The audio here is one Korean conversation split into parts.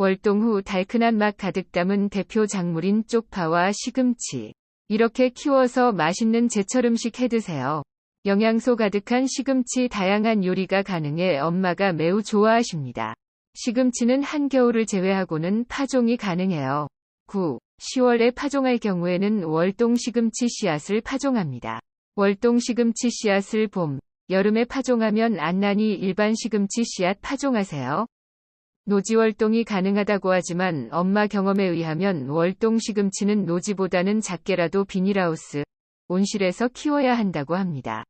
월동 후 달큰한 맛 가득 담은 대표 작물인 쪽파와 시금치. 이렇게 키워서 맛있는 제철 음식 해 드세요. 영양소 가득한 시금치 다양한 요리가 가능해 엄마가 매우 좋아하십니다. 시금치는 한겨울을 제외하고는 파종이 가능해요. 9. 10월에 파종할 경우에는 월동 시금치 씨앗을 파종합니다. 월동 시금치 씨앗을 봄, 여름에 파종하면 안난이 일반 시금치 씨앗 파종하세요. 노지 월동이 가능하다고 하지만 엄마 경험에 의하면 월동 시금치는 노지보다는 작게라도 비닐하우스, 온실에서 키워야 한다고 합니다.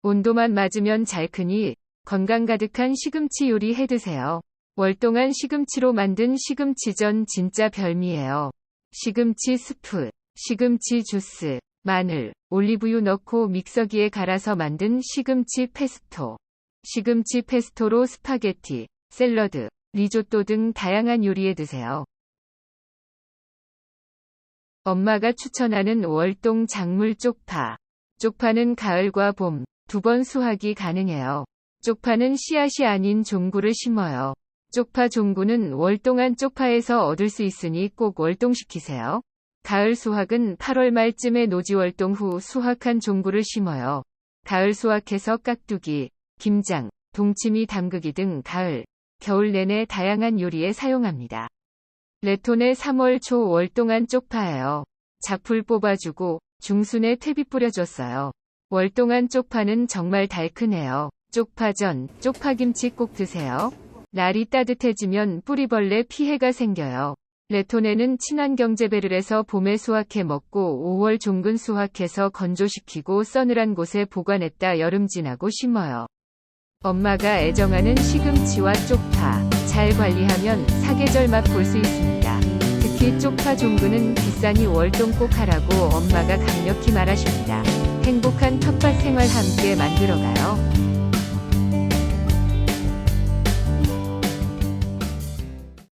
온도만 맞으면 잘 크니 건강 가득한 시금치 요리 해 드세요. 월동한 시금치로 만든 시금치전 진짜 별미예요. 시금치 스프, 시금치 주스, 마늘, 올리브유 넣고 믹서기에 갈아서 만든 시금치 페스토. 시금치 페스토로 스파게티, 샐러드, 리조또 등 다양한 요리에 드세요. 엄마가 추천하는 월동 작물 쪽파. 쪽파는 가을과 봄, 두 번 수확이 가능해요. 쪽파는 씨앗이 아닌 종구를 심어요. 쪽파 종구는 월동한 쪽파에서 얻을 수 있으니 꼭 월동시키세요. 가을 수확은 8월 말쯤에 노지 월동 후 수확한 종구를 심어요. 가을 수확해서 깍두기, 김장, 동치미 담그기 등 가을, 겨울 내내 다양한 요리에 사용합니다. 레톤의 3월 초 월동한 쪽파예요. 잡풀 뽑아주고 중순에 퇴비 뿌려줬어요. 월동한 쪽파는 정말 달큰해요. 쪽파전, 쪽파김치 꼭 드세요. 날이 따뜻해지면 뿌리벌레 피해가 생겨요. 레톤에는 친환경 재배를 봄에 수확해 먹고 5월 종근 수확해서 건조시키고 서늘한 곳에 보관했다 여름 지나고 심어요. 엄마가 애정하는 시금치와 쪽파 잘 관리하면 사계절 맛 볼 수 있습니다. 특히 쪽파 종근은 비싸니 월동 꼭 하라고 엄마가 강력히 말하십니다. 행복한 텃밭 생활 함께 만들어가요.